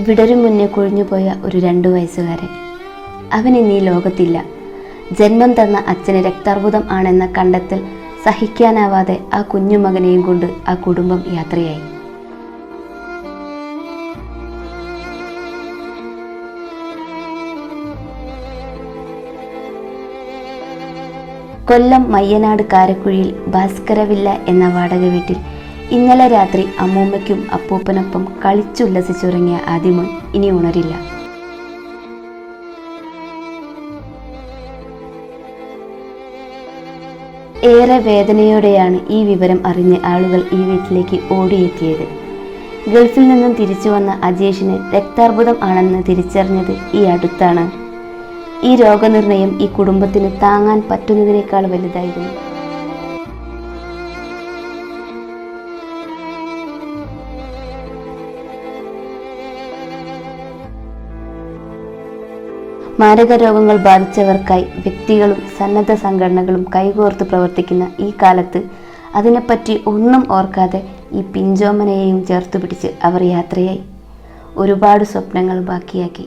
വിടരും മുന്നേ കൊഴിഞ്ഞുപോയ ഒരു രണ്ടു വയസ്സുകാരൻ. അവൻ ഇന്നീ ലോകത്തില്ല. ജന്മം തന്ന അച്ഛന് രക്താർബുദം ആണെന്ന കണ്ടെത്തൽ സഹിക്കാനാവാതെ ആ കുഞ്ഞുമകനെയും കൊണ്ട് ആ കുടുംബം യാത്രയായി. കൊല്ലം മയ്യനാട് കാരക്കുഴിയിൽ ഭാസ്കരവില്ല എന്ന വാടക വീട്ടിൽ ഇന്നലെ രാത്രി അമ്മൂമ്മയ്ക്കും അപ്പൂപ്പനൊപ്പം കളിച്ചുല്ലസിച്ചുറങ്ങിയ ആദിമോൻ ഇനി ഉണരില്ല. ഏറെ വേദനയോടെയാണ് ഈ വിവരം അറിഞ്ഞ് ആളുകൾ ഈ വീട്ടിലേക്ക് ഓടിയെത്തിയത്. ഗൾഫിൽ നിന്നും തിരിച്ചു വന്ന അജേഷിന് രക്താർബുദം ആണെന്ന് തിരിച്ചറിഞ്ഞത് ഈ അടുത്താണ്. ഈ രോഗനിർണയം ഈ കുടുംബത്തിന് താങ്ങാൻ പറ്റുന്നതിനേക്കാൾ വലുതായിരുന്നു. മാരക രോഗങ്ങൾ ബാധിച്ചവർക്കായി വ്യക്തികളും സന്നദ്ധ സംഘടനകളും കൈകോർത്ത് പ്രവർത്തിക്കുന്ന ഈ കാലത്ത് അതിനെപ്പറ്റി ഒന്നും ഓർക്കാതെ ഈ പിഞ്ചോമനയെയും ചേർത്ത് പിടിച്ച് അവർ യാത്രയായി. ഒരുപാട് സ്വപ്നങ്ങൾ ബാക്കിയാക്കി.